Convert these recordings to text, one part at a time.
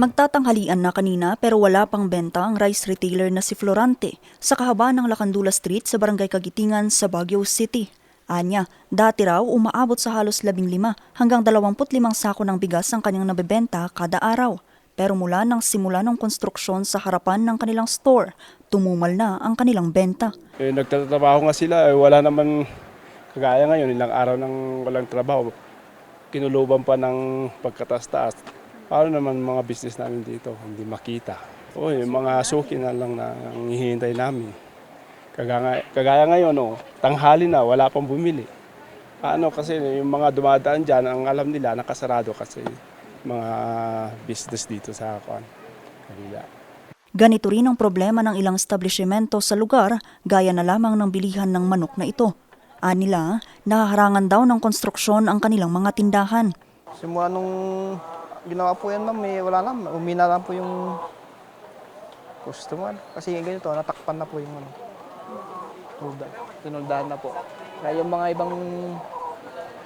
Magtatanghalian na kanina pero wala pang benta ang rice retailer na si Florante sa kahabaan ng Lakandula Street sa Barangay Kagitingan sa Baguio City. Anya, dati raw umaabot sa halos 15 hanggang 25 sako ng bigas ang kanyang nabebenta kada araw. Pero mula nang simula ng konstruksyon sa harapan ng kanilang store, tumumal na ang kanilang benta. Eh, nagtatrabaho nga sila, eh, wala naman kagaya ngayon, ilang araw nang walang trabaho. Kinuluban pa ng pagkataas-taas. Paano naman mga business namin dito, hindi makita. O, yung mga suki na lang na ang hihintay namin. Kagaya, kagaya ngayon, oh, tanghali na, wala pang bumili. Ano kasi yung mga dumadaan dyan, ang alam nila, nakasarado kasi mga business dito sa Kwan, Kabila. Ganito rin ang problema ng ilang establishmento sa lugar gaya na lamang ng bilihan ng manok na ito. Anila, nahaharangan daw ng konstruksyon ang kanilang mga tindahan. Simula nung ginawa po yan, ma'am, eh, wala na. Umina lang po yung customer. Kasi ganito, natakpan na po yung ano. Tinulda- Tinuldahan na po. Kaya yung mga ibang,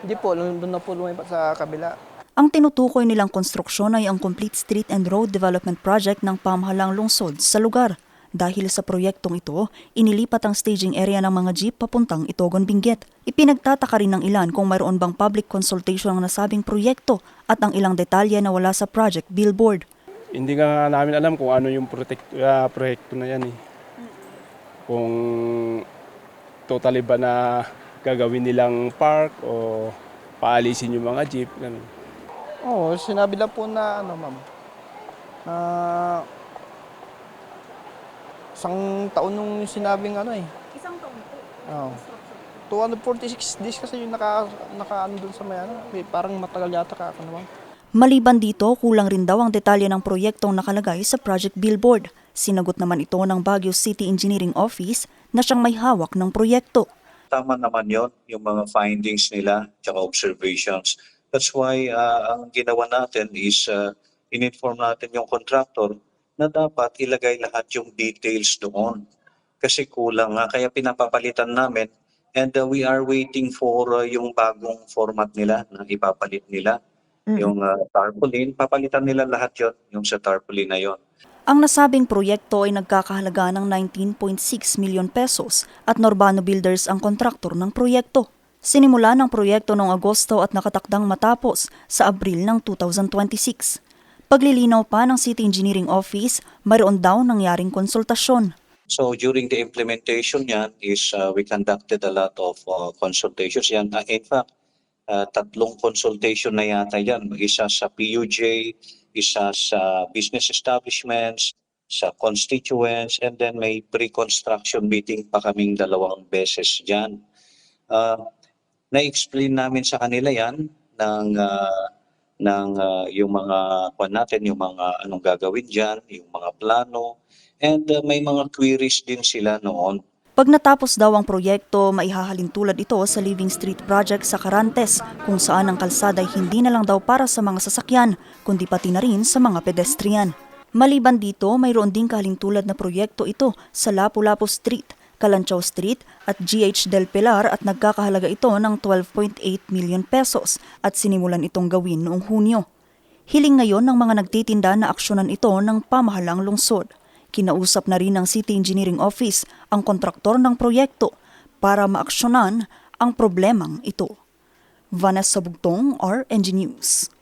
hindi po, doon na po lumipat sa kabila. Ang tinutukoy nilang konstruksyon ay ang Complete Street and Road Development Project ng pamahalang lungsod sa lugar. Dahil sa proyektong ito, inilipat ang staging area ng mga jeep papuntang Itogon Benguet. Ipinagtataka rin ng ilan kung mayroon bang public consultation ang nasabing proyekto at ang ilang detalye na wala sa project billboard. Hindi nga namin alam kung ano yung protect, ah, proyekto na yan eh. Kung totally ba na gagawin nilang park o paalisin yung mga jeep. Ganun. Oo, sinabi lang po na, ano, ma'am, na isang taon nung sinabing ano eh. Isang taon po. Oo. 246 days kasi yung naka, naka ano dun sa may ano, may parang matagal yata ka, ano ma'am. Maliban dito, kulang rin daw ang detalye ng proyektong nakalagay sa project billboard. Sinagot naman ito ng Baguio City Engineering Office na siyang may hawak ng proyekto. tama naman yon yung mga findings nila tsaka observations. That's why uh, ang ginawa natin is uh, in-inform natin yung contractor na dapat ilagay lahat yung details doon. Kasi kulang nga, kaya pinapapalitan namin and uh, we are waiting for uh, yung bagong format nila na ipapalit nila. Yung uh, tarpaulin, papalitan nila lahat yon yung sa tarpaulin na yon. Ang nasabing proyekto ay nagkakahalaga ng 19.6 milyon pesos at Norbano Builders ang kontraktor ng proyekto. Sinimula ng proyekto noong Agosto at nakatakdang matapos sa Abril ng 2026. Paglilinaw pa ng City Engineering Office, mayroon daw nangyaring konsultasyon. So during the implementation yan is uh, we conducted a lot of uh, consultations yan. Uh, in fact, uh, tatlong consultation na yata yan. Isa sa PUJ, isa sa business establishments, sa constituents, and then may pre-construction meeting pa kaming dalawang beses dyan. Uh, na-explain namin sa kanila yan ng uh, ng uh, yung mga kwan natin, yung mga anong gagawin diyan, yung mga plano, and uh, may mga queries din sila noon. Pag natapos daw ang proyekto, maihahalin tulad ito sa Living Street Project sa Carantes, kung saan ang kalsada ay hindi na lang daw para sa mga sasakyan, kundi pati na rin sa mga pedestrian. Maliban dito, mayroon ding kahalintulad na proyekto ito sa Lapu-Lapu Street, Kalanchaw Street at GH Del Pilar at nagkakahalaga ito ng 12.8 million pesos at sinimulan itong gawin noong Hunyo. Hiling ngayon ng mga nagtitinda na aksyonan ito ng pamahalang lungsod. Kinausap na rin ng City Engineering Office ang kontraktor ng proyekto para maaksyonan ang problemang ito. Vanessa Bugtong, RNG News.